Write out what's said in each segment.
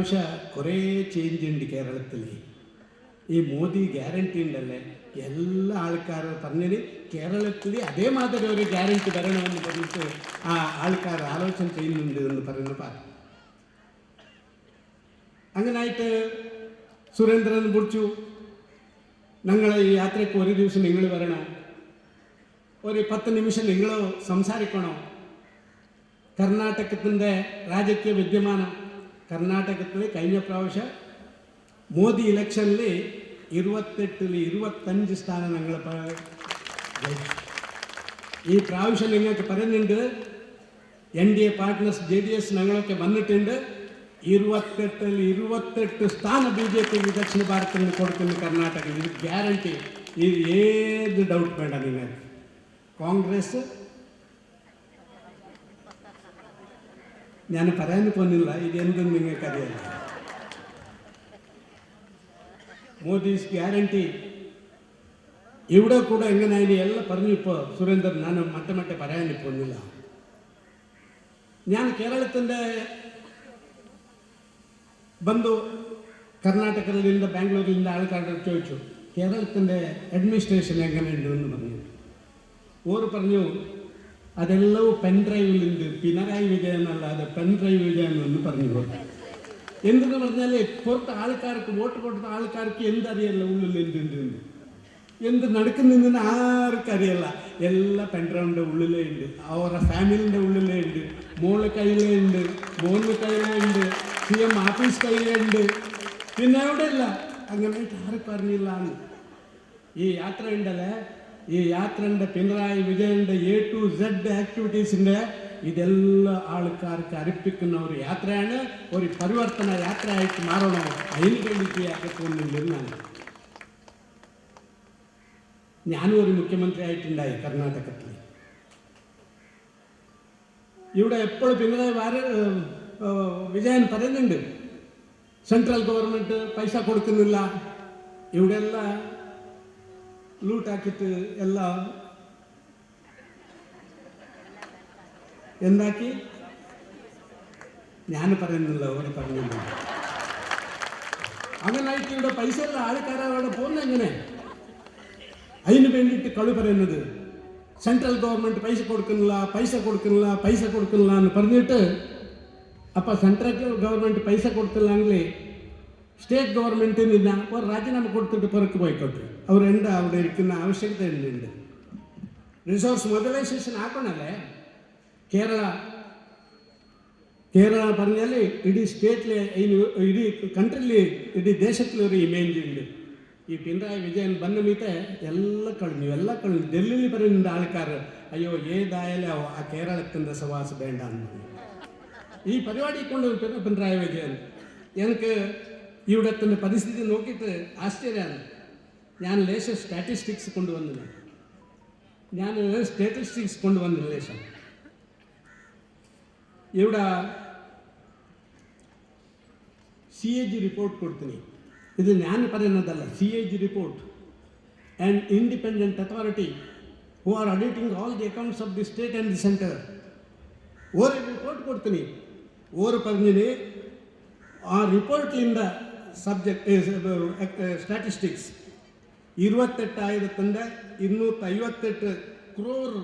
ഈ പ്രാവശ്യം കുറേ ചേഞ്ച് ഉണ്ട് കേരളത്തിൽ. ഈ മോദി ഗ്യാരണ്ടി ഉണ്ടല്ലേ? എല്ലാ ആൾക്കാരും പറഞ്ഞത് കേരളത്തിൽ അതേമാതിരി ഒരു ഗ്യാരണ്ടി വരണമെന്ന് പറഞ്ഞിട്ട് ആ ആൾക്കാർ ആലോചന ചെയ്യുന്നുണ്ട് എന്ന് പറയുന്ന പറ അങ്ങനായിട്ട് സുരേന്ദ്രൻ വിളിച്ചു ഞങ്ങളെ ഈ യാത്രയ്ക്ക് ഒരു ദിവസം നിങ്ങൾ വരണോ. ഒരു പത്ത് നിമിഷം നിങ്ങൾ സംസാരിക്കണോ. കർണാടകത്തിന്റെ രാജകീയ വിദ്യമാനം കർണാടകത്തിൽ കഴിഞ്ഞ പ്രാവശ്യം മോദി ഇലക്ഷനിൽ ഇരുപത്തെട്ടിൽ ഇരുപത്തഞ്ച് സ്ഥാനം ഞങ്ങൾ പ- ജയിച്ചു. ഈ പ്രാവശ്യം നിങ്ങൾക്ക് പറയുന്നുണ്ട് N D A partners J D S ഞങ്ങളൊക്കെ വന്നിട്ടുണ്ട് ഇരുപത്തെട്ടിൽ ഇരുപത്തെട്ട് സ്ഥാനം ബി ജെ പി ദക്ഷിണ ഭാരതത്തിന് കൊടുക്കുന്നു കർണാടക ഇത് ഗ്യാരണ്ടി ഇത് ഏത് ഡൗട്ട് വേണ്ട നിങ്ങൾ കോൺഗ്രസ് ഞാൻ പറയാൻ പോകുന്നില്ല എന്തും നിങ്ങൾക്കറിയാം മോദീസ് ഗ്യാരണ്ടി ഇവിടെ കൂടെ എങ്ങനെയായാലും എല്ലാം പറഞ്ഞിപ്പോൾ സുരേന്ദ്രൻ? ഞാൻ മറ്റേ മറ്റേ പറയാൻ പോകുന്നില്ല. ഞാൻ കേരളത്തിന്റെ ബന്ധു കർണാടകയിൽ നിന്ന് ബാംഗ്ലൂരിൽ നിന്ന് ആൾക്കാരുടെ ചോദിച്ചു കേരളത്തിന്റെ അഡ്മിനിസ്ട്രേഷൻ എങ്ങനെയുണ്ടെന്ന് പറഞ്ഞു. ഓർ പറഞ്ഞു അതെല്ലാം പെൻഡ്രൈവിലുണ്ട് പിണറായി വിജയൻ അല്ലാതെ പെൻഡ്രൈവ് വിജയൻ എന്ന് പറഞ്ഞു എന്തെന്ന് പറഞ്ഞാൽ പുറത്ത് ആൾക്കാർക്ക് വോട്ട് കൊടുത്ത ആൾക്കാർക്ക് എന്തറിയല്ല ഉള്ളിൽ എന്തുണ്ട് എന്ത് നടക്കുന്നെന്ന് ആർക്കും അറിയല്ല. എല്ലാ പെൻഡ്രൈവിന്റെ ഉള്ളിലേ ഉണ്ട്. അവരുടെ ഫാമിലിന്റെ ഉള്ളിലേ ഉണ്ട്. മോൾ കയ്യിലേ ഉണ്ട്. മോന് കയ്യിലേ ഉണ്ട്. സി എം ആഫീസ് കയ്യിലേ ഉണ്ട്. പിന്നെ അവിടെ ഇല്ല അങ്ങനെയായിട്ട് ആർക്കും അറിഞ്ഞില്ല ഈ യാത്ര ഉണ്ടല്ലേ? ഈ യാത്രന്റെ പിണറായി വിജയന്റെ എ ടു സെഡ് ആക്ടിവിറ്റീസിന്റെ ഇതെല്ലാ ആൾക്കാർക്ക് അർപ്പിക്കുന്ന ഒരു യാത്രയാണ്. ഒരു പരിവർത്തന യാത്രയായിട്ട് മാറണം? അതിന് വേണ്ടിയിട്ട് യാത്ര പോകുന്നില്ലെന്നാണ് ഞാനും ഒരു മുഖ്യമന്ത്രി ആയിട്ടുണ്ടായി കർണാടകത്തിൽ ഇവിടെ എപ്പോഴും പിണറായി വാര വിജയൻ പറയുന്നുണ്ട്. സെൻട്രൽ ഗവൺമെന്റ് പൈസ കൊടുക്കുന്നില്ല. ഇവിടെയെല്ല ലൂട്ടാക്കിയിട്ട് ಎಲ್ಲ എന്താക്കി ഞാൻ പറയുന്നില്ല അവർ പറഞ്ഞില്ല അങ്ങനായിട്ട് ഇവിടെ പൈസ ഉള്ള ആൾക്കാർ അവിടെ പോകുന്നത് എങ്ങനെ അതിന് വേണ്ടിയിട്ട് കളി പറയുന്നത് സെൻട്രൽ ഗവൺമെൻറ് പൈസ കൊടുക്കുന്നില്ല പൈസ കൊടുക്കുന്നില്ല പൈസ കൊടുക്കുന്നില്ല എന്ന് പറഞ്ഞിട്ട് അപ്പോൾ സെൻട്രൽ ഗവൺമെൻറ് പൈസ കൊടുത്തില്ലെങ്കിൽ സ്റ്റേറ്റ് ഗവൺമെൻറ്റിന് ഒരു രാജിനാമ കൊടുത്തിട്ട് പുറത്ത് പോയിക്കോട്ടെ അവരുണ്ട് അവിടെ ഇരിക്കുന്ന ആവശ്യകതയുണ്ട് റിസോഴ്സ് ಮೊದಲೈಸೇಷನ್ ಹಾಕೋಣಲ್ಲೇ ಕೇರಳ ಕೇರಳ ಬಂದಲ್ಲಿ ಇಡೀ ಸ್ಟೇಟ್ಲಿ ಇಡೀ ಕಂಟ್ರಿಲಿ ಇಡೀ ದೇಶದಲ್ಲಿ ಇಮೇಜ್ ಇಂಡು ಈ ಪಿಣರಾಯಿ ವಿಜಯನ್ ಬಂದ ಮೀತೆ ಎಲ್ಲ ಕಳು ನೀವೆಲ್ಲ ಕಳು ಡೆಲ್ಲಿ ಬರಿಂದ ಆಳ್ಕಾರ. ಅಯ್ಯೋ ಏದಾಯಲೆ ಅವ, ಆ ಕೇರಳಕ್ಕಿಂದ ಸವಾಸ ಬೇಡ ಅಂತ ಈ പരിപാടി കൊണ്ടുവന്ന പിണറായി വിജയൻ എനിക്ക് ಪರಿಸ್ಥಿತಿ പരിസ്ഥിതി ಆಶ್ಚರ್ಯ ആശ്ചര്യമാണ് ഞാൻ ലേശം സ്റ്റാറ്റിസ്റ്റിക്സ് കൊണ്ടുവന്നില്ല ഞാൻ സ്റ്റാറ്റിസ്റ്റിക്സ് കൊണ്ടുവന്നില്ല ലേശം ഇവിടെ സി എ ജി റിപ്പോർട്ട് ಕೊಡ್ತೀನಿ ಇದು ನಾನು പറയുന്നതല്ല C A G report and independent authority who are auditing all the accounts of the state and the centre or report ಕೊಡ್ತೀನಿ ಓರ್ പറഞ്ഞിന് ಆ ರಿಪೋರ್ಟ್ಲಿಂದ ಸಬ್ಜೆಕ್ಟ್ ಸ್ಟ್ಯಾಟಿಸ್ಟಿಕ್ಸ್ இருபத்தெட்டு ஆயிரத்தந்த இருநூற்றி ஐவத்தெட்டு crore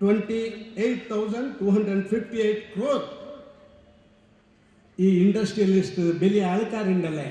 twenty eight thousand two hundred fifty eight crore ಈ industrialist ಬೆಲೆ ಆಳ್ಕಾರಿಂದಲೇ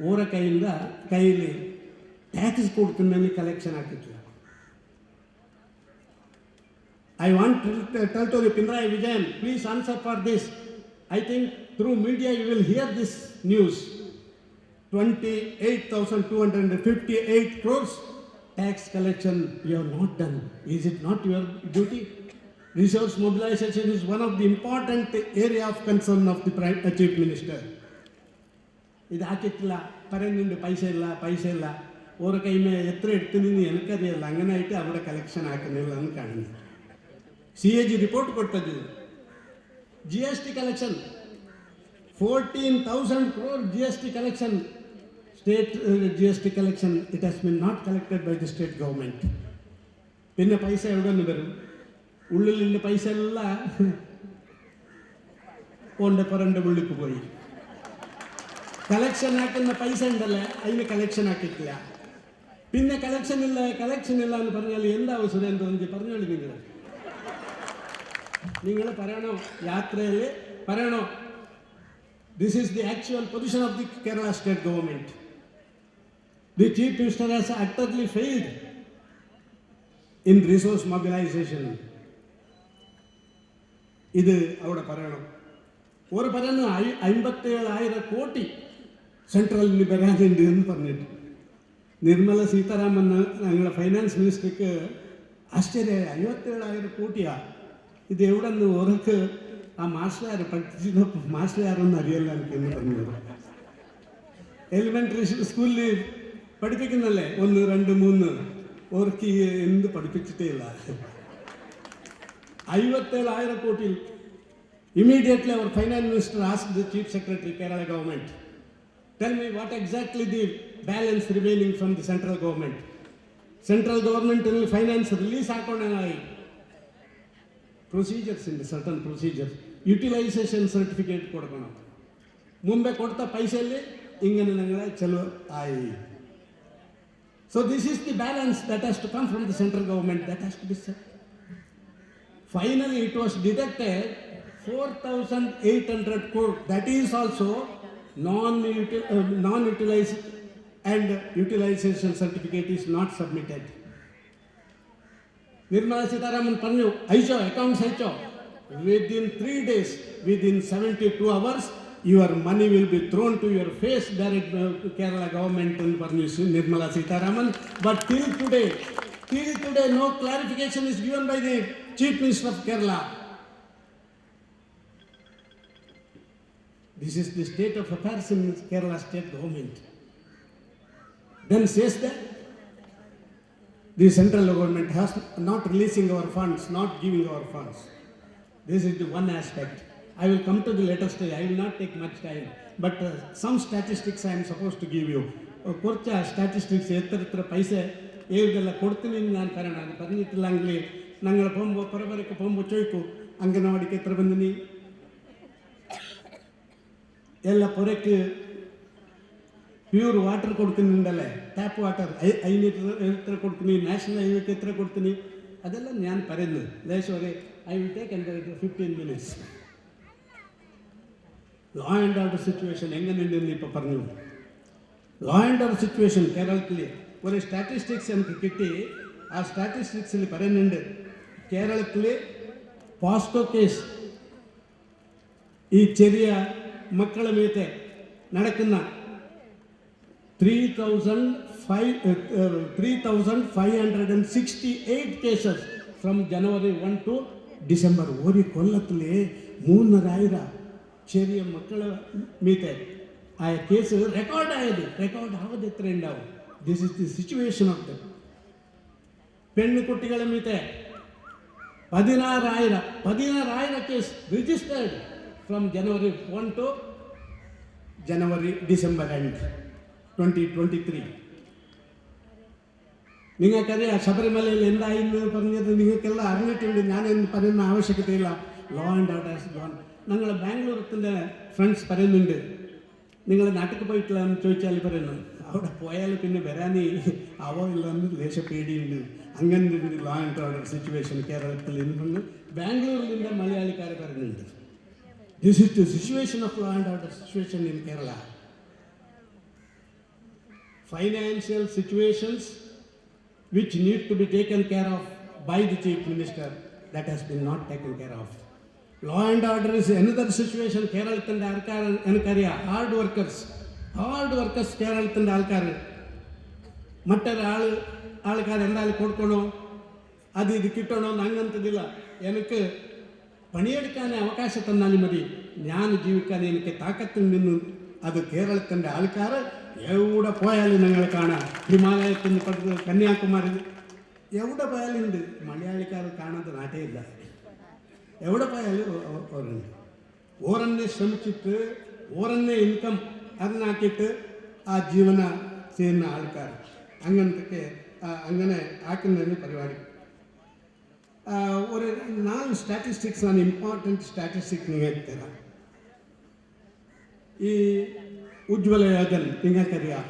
ಓರ ಕೈಯಿಂದ ಕೈಯಲ್ಲಿ ಟ್ಯಾಕ್ಸ್ ಕೊಡ್ತೀನಿ ಕಲೆಕ್ಷನ್ ಆಗ್ತಿತ್ತು. I want tell to Pinarayi Vijayan please answer for this I think through media you will hear this news 28,258 crores tax collection you have not done. Is it not your duty? Resource mobilization is one of the important area of concern of the Prime, uh, Chief Minister. ಇದು ಹಾಕಿಟ್ಟಿಲ್ಲ ಪರಂದಿಂಡು ಪೈಸ ಇಲ್ಲ ಪೈಸ ಇಲ್ಲ ஒரு கை மே எத்தனை எடுத்துன்னு எனக்கு அது லங்கனாயிட்டு அவட collection ஆக்கணும் காணுது CAG report கொட்டது GST collection fourteen thousand crore GST collection crore G collection, it has G been not collected by the state government പിന്നെ പൈസ എവിടെ നിന്ന് വരും? ഉള്ളിലുള്ള പൈസ എല്ലാം ഓന്റെ പുറന്റെ ഉള്ളിക്ക് പോയി. കളക്ഷൻ ആക്കുന്ന പൈസ ഉണ്ടല്ലേ? അതിന് കളക്ഷൻ ആക്കിയിട്ടില്ല. പിന്നെ കളക്ഷൻ ഇല്ല കളക്ഷൻ ഇല്ല എന്ന് പറഞ്ഞാൽ എന്താവും സുരേന്ദ്രൻജി പറഞ്ഞോളൂ നിങ്ങൾ. നിങ്ങൾ പറയണോ? യാത്രയിൽ പറയണോ? This is the actual position of the Kerala state government the Chief Minister has utterly failed in resource mobilization. ഇത് അവിടെ പറയണം. ഒരു പറയുന്നു അയ്- അമ്പത്തേഴായിരം കോടി സെൻട്രലിന് വരാനുണ്ട് എന്ന് പറഞ്ഞിട്ട്. നിർമ്മല സീതാരാമൻ ഞങ്ങളുടെ ഫൈനാൻസ് മിനിസ്റ്റർക്ക് ആശ്ചര്യമായി അയ്പത്തേഴായിരം കോടിയാണ് ഇത് എവിടെ നിന്ന് ഓർക്ക് ആ മാസ്റ്റർ പഠിച്ചിട്ട് മാസ്റ്റർ ആരെന്ന് അറിയില്ല എനിക്ക് എന്ന് പറഞ്ഞത്. എലിമെന്ററി സ്കൂളിൽ പഠിപ്പിക്കുന്നല്ലേ ഒന്ന് രണ്ട് മൂന്ന് ഓർക്ക് ഈ എന്ത് പഠിപ്പിച്ചിട്ടേ ഇല്ല അയ്പത്തേഴായിരം കോടിയിൽ Immediately, our finance minister asked the chief secretary, Kerala government, tell me what exactly the balance remaining from the central government. Central government will finance release ಹಾಕೊಂಡಾಗಿ procedures ಇಂದ ಸರ್ಟನ್ ಪ್ರೊಸೀಜರ್ ಯುಟಿಲೈಸೇಷನ್ ಸರ್ಟಿಫಿಕೇಟ್ ಕೊಡ್ಕೋಣ ಮುಂಬೆ ಕೊಡ್ತಾ ಪೈಸೆಯಲ್ಲಿ ಹಿಂಗನೆ ನಂಗೆ ಚಲೋ ಆಯಿ So this is the balance that has to come from the central government. That has to be set. Finally, it was detected 4,800 crore. That is also uh, non-utilized and utilization certificate is not submitted. Nirmala Sitaraman Pannu, Aicho, accounts Aicho. Within three days, within 72 hours, your money will be thrown to your face, direct Kerala government will furnish Nirmala Sitaraman. But till today, till today, no clarification is given by the Chief Minister of Kerala. This is the state of affairs in Kerala state government. Then says that the central government has not releasing our funds, not giving our funds. This is the one aspect. I will come to the later stage. I will not take much time. But uh, some statistics I am supposed to give you. ಕೊರ್ಚ statistics ಎತ್ತರತ್ರ ಪೈಸೆ ಏರ್ಗೆಲ್ಲ ಕೊಡ್ತೀನಿ ನಾನು ಕಾರಣ ಅದು ಪರ್ನಿಟ್ಟಿಲ್ಲ ಅಂಗಲಿ ನಂಗಳ ಪೊಂಬು ಪರಬರಕ್ಕೆ ಪೊಂಬು ಚೋಯ್ಕು ಅಂಗನವಾಡಿಗೆ ಹತ್ರ ಬಂದಿನಿ ಎಲ್ಲ ಪೊರಕ್ಕೆ ಪ್ಯೂರ್ ವಾಟರ್ ಕೊಡ್ತೀನಿ ನಿಂದಲ್ಲೇ ಟ್ಯಾಪ್ ವಾಟರ್ ಐ ಐನೂರ ಹತ್ರ ಕೊಡ್ತೀನಿ ನ್ಯಾಷನಲ್ ಹೈವೇಕ್ಕೆ ಹತ್ರ ಕೊಡ್ತೀನಿ ಅದೆಲ್ಲ ನಾನು ಪರೆಂದು ದೇಶವರೇ I will take and fifteen minutes law and order situation എങ്ങനെയുണ്ടെന്ന് ഇപ്പോൾ പറഞ്ഞു. ലോ ആൻഡ് ഓർഡർ സിറ്റുവേഷൻ കേരളത്തിൽ ഒരു സ്റ്റാറ്റിസ്റ്റിക്സ് എനിക്ക് കിട്ടി. ആ സ്റ്റാറ്റിസ്റ്റിക്സിൽ പറയുന്നുണ്ട് കേരളത്തിൽ പാസ്കോ കേസ് ഈ ചെറിയ മക്കളെ മീത്തെ നടക്കുന്ന three thousand five three thousand five hundred and sixty eight cases from January one to December ഒരു കൊല്ലത്തിൽ മൂന്നരായിരം ചെറിയ മക്കളെ മീത്തെ ആ കേസ് റെക്കോർഡായത് റെക്കോർഡ് ആവത് എത്ര ഉണ്ടാവും this is the situation of the പെൺകുട്ടികളെ മീത്തെ പതിനാറായിരം പതിനാറായിരം case registered from January one to January December രണ്ട് ട്വൻറ്റി ട്വൻറ്റി ത്രീ നിങ്ങൾക്കറിയാം ശബരിമലയിൽ എന്തായിരുന്നു പറഞ്ഞത് നിങ്ങൾക്കെല്ലാം അറിഞ്ഞിട്ടുണ്ട് ഞാനെന്ന് പറയുന്ന ആവശ്യകതയില്ല ലോ ആൻഡ് ഓർഡേഴ്സ് ഗോൺ ഞങ്ങൾ ബാംഗ്ലൂരത്തിൻ്റെ ഫ്രണ്ട്സ് പറയുന്നുണ്ട് നിങ്ങൾ നാട്ടിൽ പോയിട്ടില്ല എന്ന് ചോദിച്ചാൽ പറയുന്നു അവിടെ പോയാൽ പിന്നെ വരാനേ അവോ ഇല്ലെന്ന് ലേശ പേടിയുണ്ട് അങ്ങനെ ഒരു ലോ ആൻഡ് ഓർഡർ സിറ്റുവേഷൻ കേരളത്തിൽ ഉണ്ടെന്ന് ബാംഗ്ലൂരിലെ മലയാളിക്കാർ പറയുന്നുണ്ട് this is the situation of law and order situation in Kerala financial situations which need to be taken care of by the chief minister that has been not taken care of law and order is another situation കേരളത്തിന്റെ ആൾക്കാർ എനിക്കറിയാം. Hard workers hard workers കേരളത്തിന്റെ ആൾക്കാർ മറ്റൊരാൾ ആൾക്കാർ എന്തായാലും കൊടുക്കണോ? അത് ഇത് കിട്ടണോ എന്ന് അങ്ങനത്തതില്ല. എനിക്ക് പണിയെടുക്കാൻ അവകാശം തന്നാലും മതി. ഞാൻ ജീവിക്കാൻ എനിക്ക് താക്കത്തിൽ നിന്ന് അത് കേരളത്തിന്റെ ആൾക്കാർ എവിടെ പോയാലും നിങ്ങൾ കാണാം. ഹിമാലയത്തിൽ നിന്ന് കന്യാകുമാരി എവിടെ പോയാലും ഉണ്ട്. മലയാളിക്കാർ കാണാത്ത നാട്ടേ ഇല്ല എവിടെ പോയാലും ഓരുണ്ട് ഓരന്നെ ശ്രമിച്ചിട്ട് ഓരന്നെ ഇൻകം അതിനാക്കിയിട്ട് ആ ജീവന ചെയ്യുന്ന ആൾക്കാർ അങ്ങനത്തെ അങ്ങനെ ആക്കുന്നതിന് പരിപാടി. ഒരു നാല് സ്റ്റാറ്റിസ്റ്റിക്സ് ആണ് ഇമ്പോർട്ടന്റ് സ്റ്റാറ്റിസ്റ്റിക്സ് നിങ്ങൾക്ക് തരാം. ഈ ഉജ്വല യോജന നിങ്ങൾക്കറിയാം.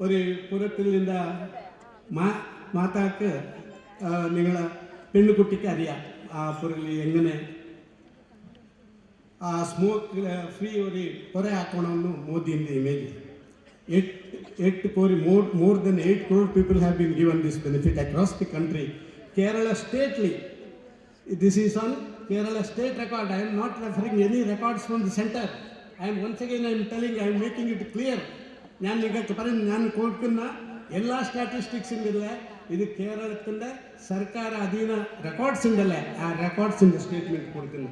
ഒരു പുരത്തിൽ നിന്ന മാതാക്ക് നിങ്ങളെ പെൺകുട്ടിക്ക് അറിയാം ആ പൊരുളി എങ്ങനെ ആ സ്മോക്ക് ഫ്രീ ഒരു ಹೊರೆ ಹಾಕೋಣವನ್ನು ಮೋದಿಯಿಂದ image eight eight crore more more than eight crore people have been given this benefit across the country Kerala stately this is on Kerala state record I am not referring any records from the centre I am once again I am telling I am making it clear ನಾನು ಈಗ പറഞ്ഞു ഞാൻ കൊടുക്കുന്ന എല്ലാ സ്റ്റാറ്റിസ്റ്റിക്സും ಇದು ಕೇರಳಕ್ಕಂದ ಸರ್ಕಾರ ಅಧೀನ records ಇಂದಲ್ಲೇ ಆ ರೆಕಾರ್ಡ್ಸ್ ಇಂದ ಸ್ಟೇಟ್ಮೆಂಟ್ ಕೊಡ್ತೀನಿ.